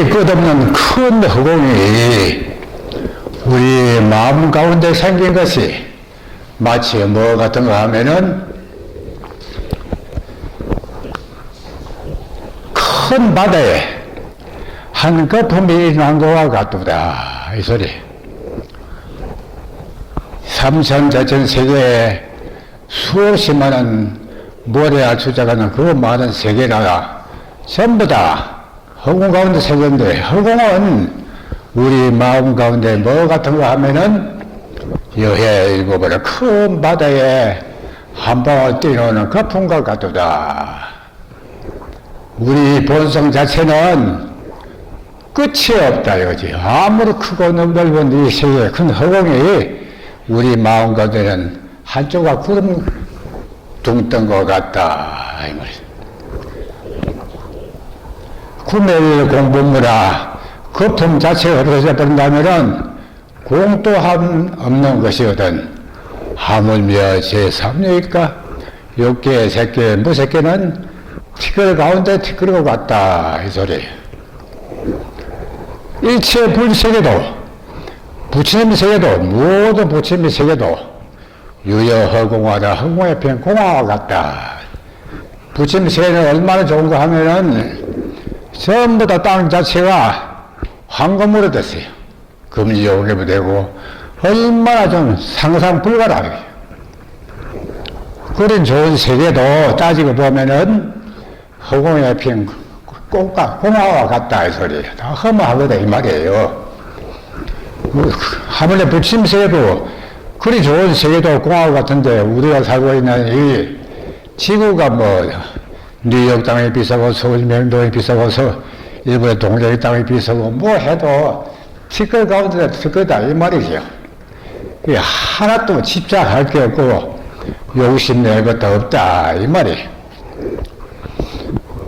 이 끝없는 큰 허공이 우리 마음 가운데 생긴 것이 마치 뭐 같은가 하면은 큰 바다에 한 거품이 일어난 것과 같도다. 이 소리. 삼천 자천 세계에 수없이 많은 모래알 숫자가는 그 많은 세계가 전부 다 허공 가운데 세계인데 허공은 우리 마음 가운데 뭐 같은가 하면은 여해 일곱으로 큰 바다에 한 방울 뛰어오는 거품 과 같도다. 우리 본성 자체는 끝이 없다 이거지. 아무리 크고 넓은 이 세계 큰 허공이 우리 마음 가운데는 한쪽과 구름 둥뜬 것 같다 이 말이야. 구매일 공부무라 거품 자체가 없어져 버린다면은 공또함 없는 것이거든. 하물며 제3류일까? 육계, 새끼, 무새끼는 티끌 가운데 티끌과 같다. 이 소리. 일체 불세계도, 부처님 세계도, 모든 부처님 세계도 유여허공화다. 허공의 편 공화와 같다. 부처님 세계는 얼마나 좋은가 하면은 전부 다 땅 자체가 황금으로 됐어요. 금이 오게도 되고 얼마나 좀 상상 불가라요. 그런 좋은 세계도 따지고 보면은 허공에 핀 꽃과 공화와 같다 이 소리예요. 다 허무하거든 이 말이에요. 그 하물며 부침 세계도 그리 좋은 세계도 공화와 같은데 우리가 살고 있는 이 지구가 뭐 뉴욕 땅이 비싸고 서울 명동이 비싸고 서 일본의 동대리 땅이 비싸고 뭐 해도 티끌 가운데 티끌다 이 말이죠. 이 하나도 집착할 게 없고 욕심 낼 것도 없다 이 말이.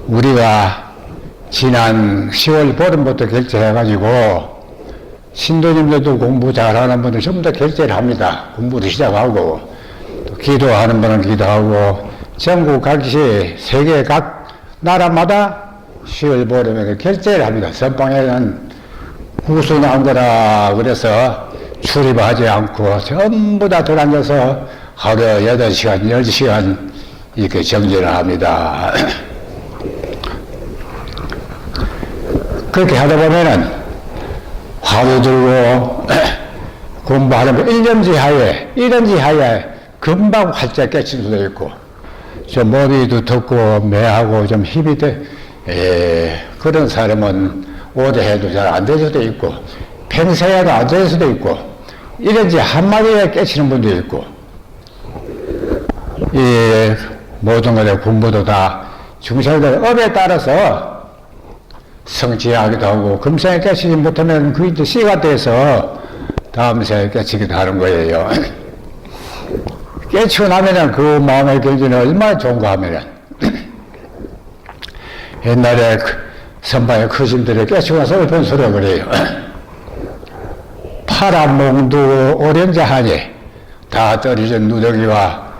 우리가 지난 10월 보름부터 결제해가지고 신도님들도 공부 잘하는 분들 전부 다 결제를 합니다. 공부도 시작하고 또 기도하는 분은 기도하고 전국 각시 세계 각 나라마다 10월 보름에 결제를 합니다. 선방에는 구수 나온 거라 그래서 출입하지 않고 전부 다 들어앉아서 하루 8시간, 10시간 이렇게 정진을 합니다. 그렇게 하다 보면은 화두 들고 공부하는 거 1년지 하에, 1년지 하에 금방 활짝 깨칠 수도 있고 좀 머리도 덥고 매하고 좀 힘이 돼, 에, 그런 사람은 오래 해도 잘 안 될 수도 있고 평생에도 안 될 수도 있고 이런지 한마디에 깨치는 분도 있고 이 모든 것의 공부도 다 중생들 업에 따라서 성취하기도 하고 금생에 깨치지 못하면 그 이제 씨가 돼서 다음 생에 깨치기도 하는 거예요. 깨치고 나면은 그 마음의 결지는 얼마나 좋은가 하면은 옛날에 그 선방의 크신들이 깨치고 나서 읊은 소리가 그래요. 파란 몽두 오렌지 하니 다 떨어진 누더기와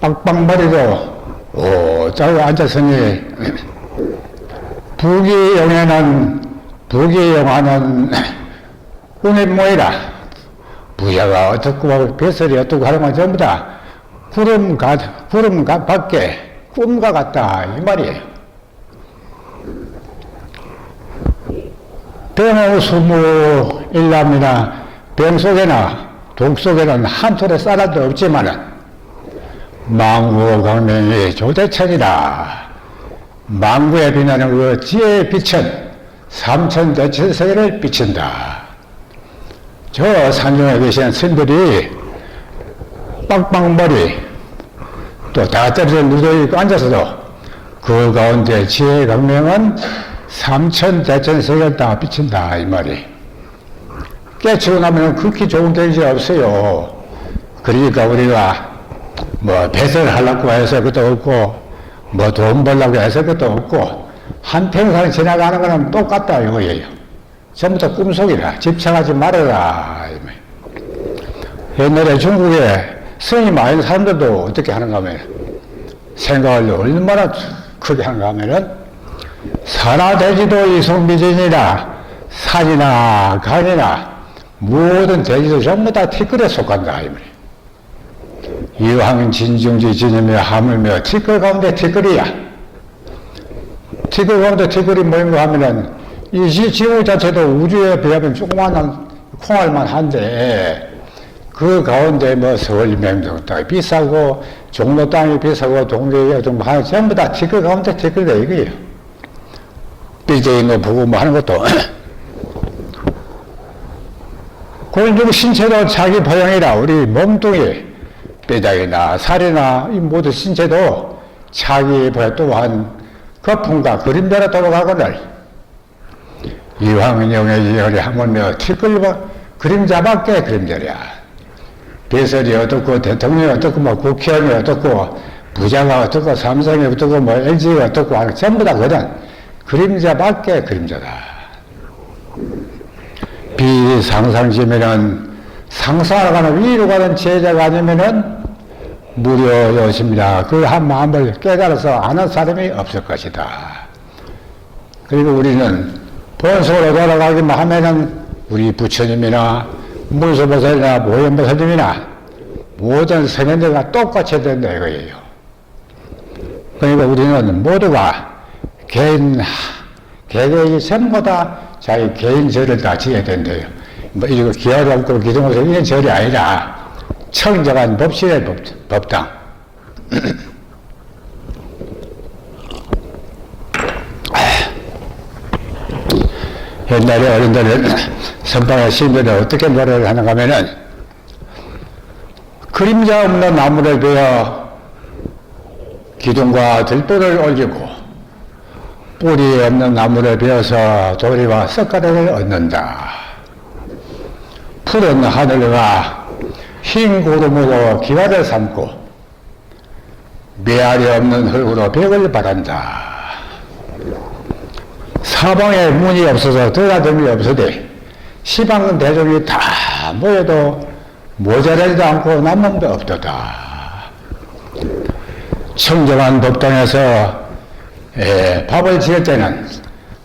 빡빡머리도 오 짜고 앉았으니 부귀영에는 부귀영하는 운의 모이라 부야가 어떻고 배설이 어떻고 하는 건 전부 다 구름 가 구름 가 밖에 꿈과 같다 이 말이에요. 병의 수무 일남이나 병 속에나 독 속에는 한 톨의 쌀알도 없지만은 망구 강명이 조대천이다. 망구에 빛나는 그 지혜의 빛은 삼천 대천 세계를 비친다. 저 산중에 계신 스님들이 빵빵머리 또 다 떨어져 누워 앉아서도 그 가운데 지혜의 강명은 삼천 대천 세계를 다 비친다 이 말이. 깨치고 나면 그렇게 좋은 계획이 없어요. 그러니까 우리가 뭐 배설 하려고 해서 그것도 없고 뭐 돈 벌려고 해서 그것도 없고 한평생 지나가는 거는 똑같다 이거예요. 전부 다 꿈속이라 집착하지 말아라. 옛날에 중국에 성이 많은 사람들도 어떻게 하는가 하면 생각을 얼마나 크게 하는가 하면은 산하대지도 이송비전이라 산이나 강이나 모든 대지도 전부 다 티끌에 속한다. 이왕 진중지 지념이며 하물며 티끌 가운데 티끌이야. 티끌 가운데 티끌이 모인가 하면은 이 지- 지구 자체도 우주에 비하면 조그마한 콩알만 한데 그 가운데 뭐 서울 명동 땅이 비싸고 종로 땅이 비싸고 동계 좀 하- 전부 다 티끌 가운데 티끌이다 이거예요. 뭐 보고 뭐 하는 것도. 골종 신체도 자기 보양이라 우리 몸뚱이 뼈다귀나 살이나 이 모든 신체도 자기 보양 또한 거품과 그림대로 돌아가거늘. 이황영의 열이 하물며 티끌과 그림자밖에 그림자랴 배설이 어떻고 대통령이 어떻고 뭐 국회의원이 어떻고 부자가 어떻고 삼성이 어떻고 뭐 LG가 어떻고 하는 전부 다 그런 그림자밖에 그림자다. 비상상심에는 상상하러 가는 위로 가는 제자가 아니면은 무료여십니다. 그 한 마음을 깨달아서 아는 사람이 없을 것이다. 그리고 우리는 본속으로 돌아가기만 하면은 우리 부처님이나 문수보살이나 모현보살님이나 모든 선현들과 똑같이 된다 이거예요. 그러니까 우리는 모두가 개인, 개개인이 전부 다 자기 개인 절을 다 지어야 된대요. 뭐 이거 기하도 없고 기둥에서 이런 절이 아니라 청정한 법실의 법, 법당. 옛날에 어른들은 선방의 시인들은 어떻게 노래를 하는가 하면은 그림자 없는 나무를 베어 기둥과 들보를 올리고 뿌리 없는 나무를 베어서 조리와 석가래를 얻는다. 푸른 하늘과 흰 구름으로 기와를 삼고 메아리 없는 흙으로 벽을 바란다. 사방에 문이 없어서 들어가점이 없으되 시방 대중이 다 모여도 모자라지도 않고 남는도 없도다. 청정한 법당에서 에, 밥을 지을 때는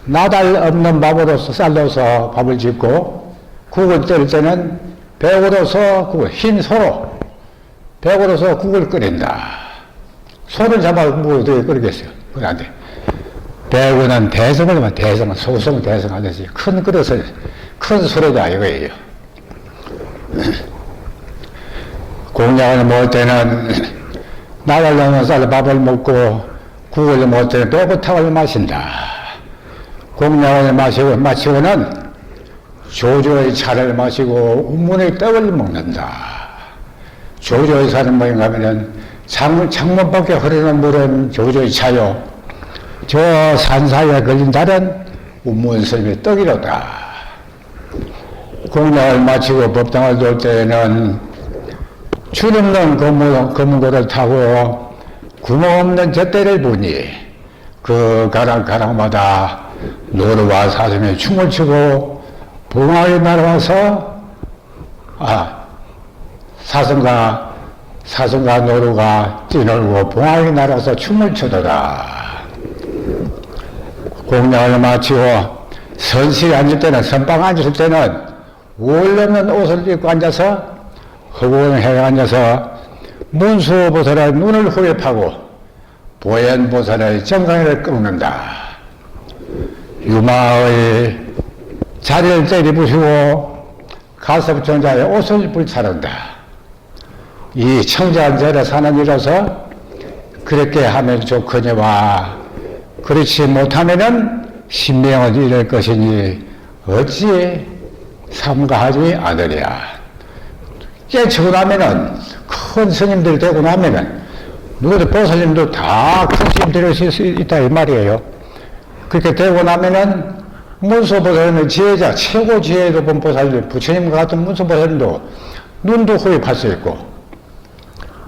나달 없는 밥으로서 쌀로서 밥을 짓고 국을 끓일 때는 벽으로서 국을, 흰 소로 벽으로서 국을 끓인다. 소를 잡아 국을 어떻게 끓이겠어요? 그건 안 돼. 배우는 대성을 만 대성은 소성 대성 하듯이 큰 그릇을 큰 수레다 이거예요. 공양을 먹을 때는 나를 쌀 밥을 먹고 국을 먹을 때는 배부탕을 마신다. 공양을 마시고 마치고는 조조의 차를 마시고 운문의 떡을 먹는다. 조조의 사는 모임 가면은 창문, 창문 밖에 흐르는 물은 조조의 차요. 저 산사에 걸린 달은 운문스님의 떡이로다. 공양을 마치고 법당을 돌 때에는 주름는 검은, 검은 고를 타고 구멍 없는 젖대를 보니 그 가랑 가랑마다 노루와 사슴이 춤을 추고 봉화에 날아와서 아 사슴과 사슴과 노루가 뛰놀고 봉화에 날아서 춤을 추더라. 공양을 마치고 선실에 앉을 때는 선방 앉을 때는 원없는 옷을 입고 앉아서 허공에 앉아서 문수보살의 눈을 후회파고 보현보살의 정강이를 꺾는다. 유마의 자리를 때리부시고 가섭존자의 옷을 불차른다. 이 청자한절에 사는 이로서 그렇게 하면 좋거니와 그렇지 못하면은 신명을 잃을 것이니 어찌 삼가하지 않으랴. 깨치고 나면은 큰 스님들 되고 나면은 누구도 보살님도 다 큰 스님 될수 있다 이 말이에요. 그렇게 되고 나면은 문수보살님의 지혜자 최고 지혜 높은 보살님 부처님과 같은 문수보살님도 눈도 후입할 수 있고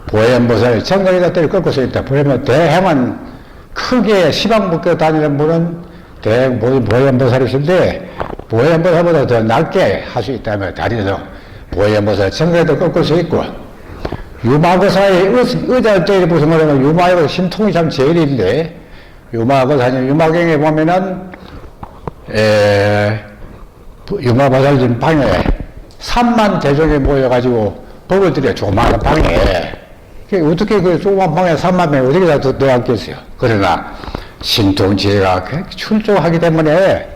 보현보살 정강이다 때를 꺾을 수 있다. 보면 대행은 크게 시방 묶여 다니는 분은 대행 보현보살이신데 보현보살보다 더 낮게 할 수 있다면 다리도 보현보살 정강이도 꺾을 수 있고. 유마고사의 의자를 말하면 유마의 심통이 참 제일인데 유마고사님 유마경에 보면은 에, 영마바살진 방에 3만 대중이 모여가지고 법을 들여 조그마한 방에 그 어떻게 그 조그만 방에 3만 명이 어떻게 다 들- 들어갔겠어요. 그러나 신통지혜가 그 출조하기 때문에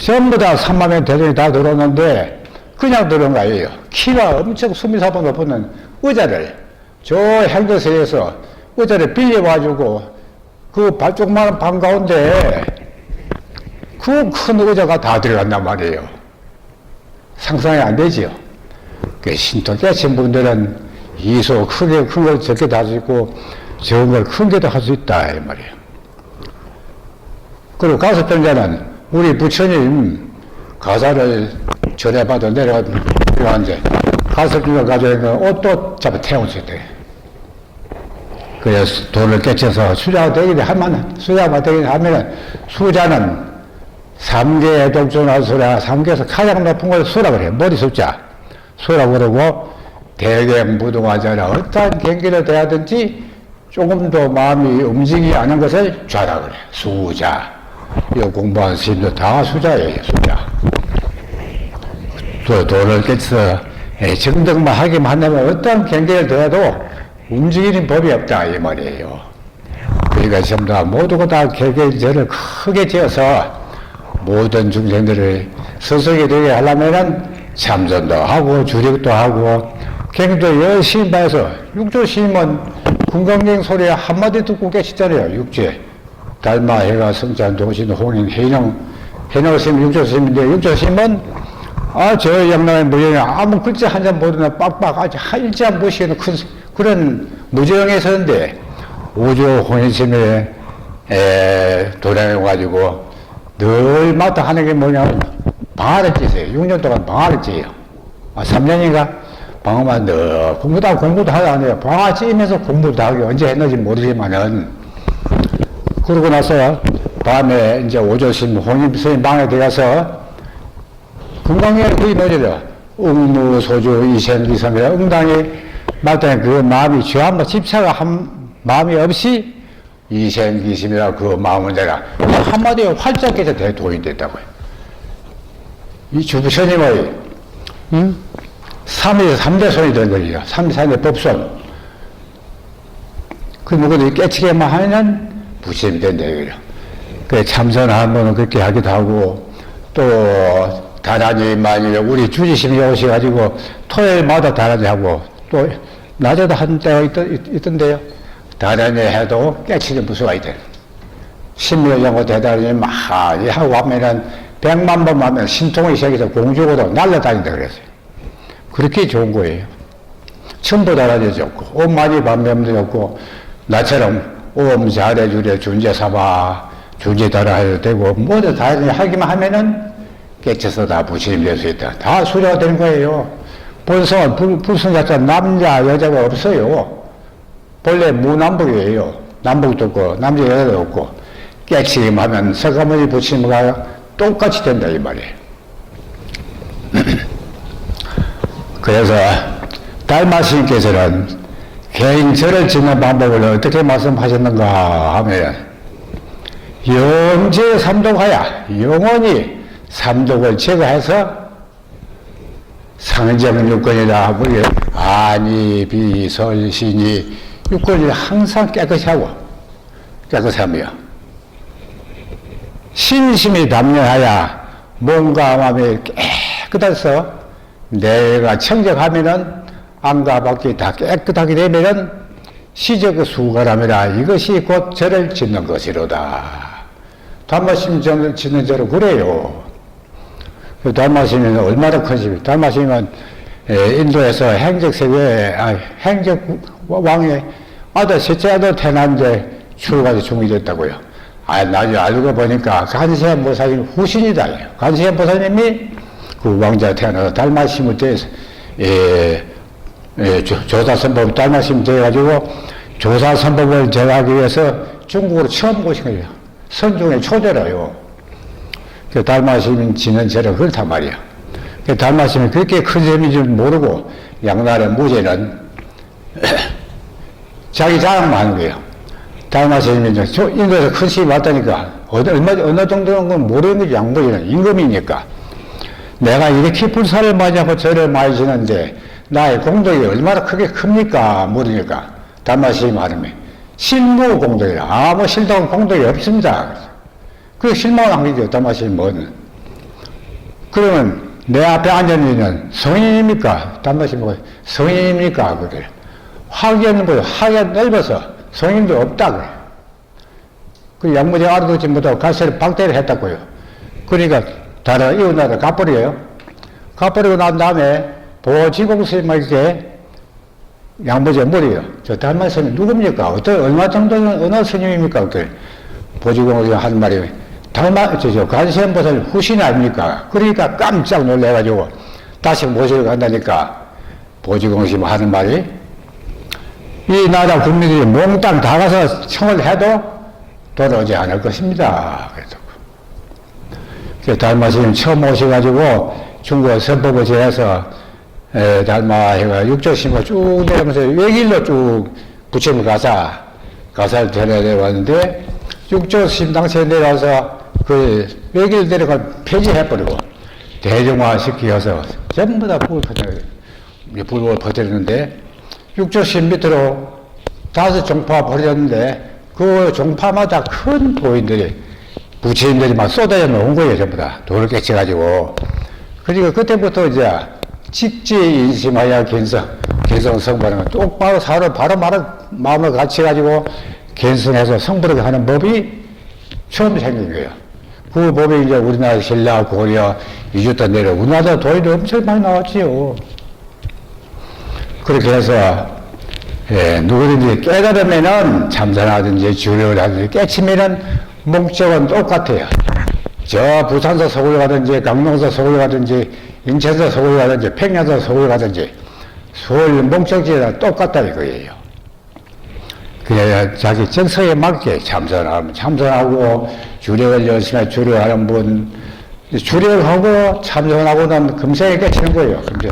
전부 다 3만 명 대중이 다 들어오는데 그냥 들어온 거예요. 키가 엄청 수미사보 높은 의자를 저 행거세에서 의자를 빌려가지고 그 발쪽만한 방 가운데 그 큰 의자가 다 들어간단 말이에요. 상상이 안 되지요. 그 신통 깨친 분들은 이소 크게 큰 걸 적게 다수 있고 적은 걸 큰 게도 할 수 있다 이 말이에요. 그리고 가서 병자는 우리 부처님 가사를 전해받아 내려가 내려가는데 가서 병자 가져오니까 옷도 잡아 돼. 그래서 돈을 깨쳐서 수자가 되긴 하면 수자가 되긴 하면은 수자는 삼계의 독존할 수라 삼계에서 가장 높은 걸 수라 그래 머리 숫자 수라 그러고 대개 무동하잖아 어떠한 경기를 대하든지 조금 더 마음이 움직이지 않은 것을 좌라 그래 수자. 이 공부한 스님도 다 수자예요 수자. 또 돈을 깨쳐서 예, 정덕만 하기만 한다면 어떠한 경계를 대해도 움직이는 법이 없다 이 말이에요. 그러니까 전부 다 모두가 다 개개인제를 크게 지어서 모든 중생들을 스승이 되게 하려면은 참선도 하고 주력도 하고 경도 열심히 봐서 육조 스님은 궁강경 소리 한마디 듣고 계시잖아요 육제 달마 해가 성찬 도신 홍인 해령 해령 스님 육조 스님인데 육조 스님은 아저 양남의 무정에 아무 글자 한 장 모르나 빡빡 아주 한 일자 안 보시는 큰 그런 무정에 서는데 우주 홍인 스님의 에, 도량에 가지고 늘 마다 하는 게 뭐냐면 방아를 찌세요. 6년 동안 방아를 찌요. 아, 3년인가? 방어만 늘 하고 공부도 안 해요. 방아 찌면서 공부도 하고 언제 했는지 모르지만은 그러고 나서 밤에 이제 오조심 홍임 스님 방에 들어가서 금강에 거의 노래요. 응무 소주 이생기성이라 응당이 말때 그 마음이 쥐 한번 집착을 한 마음이 없이 이생기심이라 그 마음은 내가 한마디에 활짝 깨져 대도인 됐다고요. 이 주부처님의 음? 3위, 3대 손이 된 거예요. 3, 3대 법손. 그 누구도 깨치게만 하면 부심이 된다 이거예요. 그 번은 그렇게 하기도 하고 또 다란이 만일 우리 주지심이 오셔가지고 토요일마다 다란이 하고 또 낮에도 한 때가 있, 있던데요. 다란이 해도 깨치는 부수가 있대. 신묘 연구 대단히 많이 하고 하면은 백만 번 하면 신통의 세계에서 공주고도 날라다닌다 그랬어요. 그렇게 좋은 거예요. 다라지 좋고, 옴 많이 반면도 좋고, 나처럼 옴 잘해주래 준재 삼아, 준재 따라 해도 되고, 모두 다 하기만 하면은 깨쳐서 다 부처님 될수 있다. 다 수료가 되는 거예요. 본성은 불, 불성 자체 남자, 여자가 없어요. 본래 무남북이에요. 남북도 없고, 남자, 여자도 없고, 깨치기만 하면 서가모니 부처님과 똑같이 된다, 이 말이에요. 그래서 달마스님께서는 개인 절을 짓는 방법을 어떻게 말씀하셨는가 하면 영제 삼독하야 영원히 삼독을 제거해서 상정 육권이라 하고 아니 비설신이 육권을 항상 깨끗이 하고 깨끗이 하며 신심이 담력하야 몸과 마음이 깨끗해서 내가 청적하면은 안과 밖이 다 깨끗하게 되면은 시적 수가람이라 이것이 곧 절을 짓는 것이로다. 달마심 절 짓는 절은 그래요. 그 달마심은 얼마나 큰지, 달마심은 에, 인도에서 행적 세계에, 아, 행적 왕의 아들, 셋째 아들 태어났는데 출가서 중이 됐다고요. 아, 나중에 알고 보니까 간세한 보살님 후신이다. 간세한 보살님이 그 왕자 태어나서 달마심을 대해서, 예, 예, 조- 조사선법 달마심 돼가지고 조사선법을 제하기 위해서 중국으로 처음 오신 거예요. 선종의 초대로요. 그 달마심이 지는 절은 그렇단 말이야. 그 달마심이 그렇게 큰 셈인 줄 모르고 양날의 무제는 자기 자랑만 하는 거예요. 저 인도에서 큰 시위 왔다니까 어느, 얼마, 어느 정도는 건 모르는 거지 양보이는 임금이니까 내가 이렇게 불사를 맞이하고 절을 많이 지는데 나의 공덕이 얼마나 크게 큽니까? 물으니까 달마시이 말하면 실무 공덕이라 아무 실덕은 공덕이 없습니다. 그 실망을 한 거죠. 달마시이 뭐는. 그러면 내 앞에 앉아있는 성인입니까? 달마시이 뭐 성인입니까? 그래. 학연은 뭐 학연 넓어서 성인도 없다 그래. 그 양무지 알아듣지 못하고 가세를 박대를 했다고요. 그러니까 다른 이웃나라 가버려요. 가버리고 난 다음에 보지공 스님에게 양무지가 물어요. 저 달만 스님 누굽니까? 어떤, 얼마 정도는 어느 스님입니까? 그래. 보지공스님 하는 말이 달마, 저, 저, 관세음 보살 후신 아닙니까? 그러니까 깜짝 놀래가지고 다시 모시러 간다니까 보지공 스님 하는 말이 이 나라 국민들이 몽땅 다 가서 청을 해도 돌아오지 않을 것입니다. 그래서 그 달마 스님 처음 오셔가지고 중국 선법을 에, 달마 해가 육조심을 쭉 내려면서 외길로 쭉 부처님 가사 가사를 전해내왔는데 육조심 당시에 내려와서 그 외길 내려가 폐지해버리고 대중화 시키어서 전부 다 불을 퍼뜨려 불을 퍼뜨렸는데 육조심 밑으로 다섯 종파 버렸는데 그 종파마다 큰 도인들이 부처님들이 막 쏟아져 놓은 거예요 전부 다 돌을 깨쳐가지고 그러니까 그때부터 이제 직지 인심하여 견성 견성 성불하는 거 똑바로 사로 바로 말을 마음을 같이 가지고 견성해서 성불하게 하는 법이 처음 생긴 거예요. 그 법이 이제 우리나라 신라 고려 이주도 내려 우리나라 도인이 엄청 많이 나왔지요. 그렇게 해서 예, 누구든지 깨달으면은 참선하든지 주력을 하든지 깨치면은 목적은 똑같아요. 저 부산서 서울 가든지 강릉서 서울 가든지 인천서 서울 가든지 평양서 서울 가든지 서울 목적지가 똑같다 이거예요. 그래야 자기 정서에 맞게 참선하면 참선하고 주력을 열심히 주력하는 분 주력을 하고 참선하고는 금세에 깨치는 거예요. 금세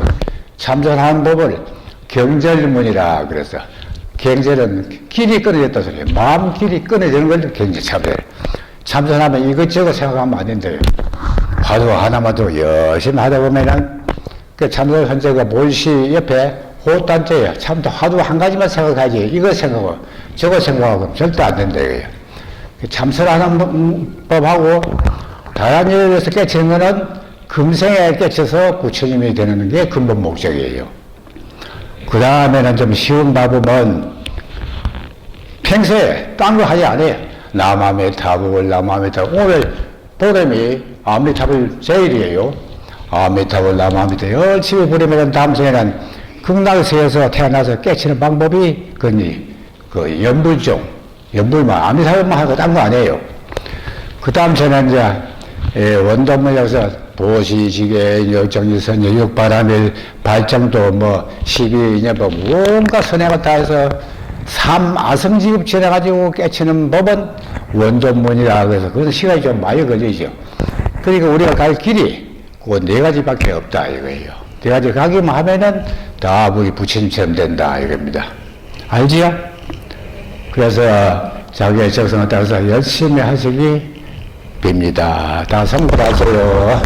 참선하는 법을 경절문이라 그래서 경절은 길이 끊어졌다 소리예요. 마음 길이 끊어지는 걸 경절 참선. 참선하면 이것저것 생각하면 안 된대요. 화두 하나만 더 열심히 하다 보면은 그 참선 현재가 몰시 옆에 호단자예요. 참도 화두 한 가지만 생각하지 이거 생각하고 저거 생각하고 절대 안 이거예요. 그 참선하는 법하고 다양한 일에서 깨치는 거는 금생에 깨쳐서 부처님이 되는 게 근본 목적이에요. 그 다음에는 좀 쉬운 방법은 평소에 딴 거 하지 않아요. 남함의 타복을 남함의 타복. 오늘 보름이 아미타불 제일이에요. 아미타불 남함의 열심히 부리면 다음 생에는 극락세에서 태어나서 깨치는 방법이 그니 그 연불종, 연불만 아미타불만 하고 딴 거 아니에요. 그 다음 생에는 이제 예, 원도문에서 보시지계 역정지선 육바람일 발정도 뭐 십이인여법 온갖 선행을 다 해서 삼 아성지급 지내가지고 깨치는 법은 원존문이라 그래서 그건 시간이 좀 많이 걸리죠. 그러니까 우리가 갈 길이 그 네 가지밖에 없다 이거예요. 네 가지 가기만 하면은 다 우리 부처님처럼 된다 이겁니다. 알지요? 그래서 자기의 적성을 따라서 열심히 하시기 빕니다. 다 성불하세요.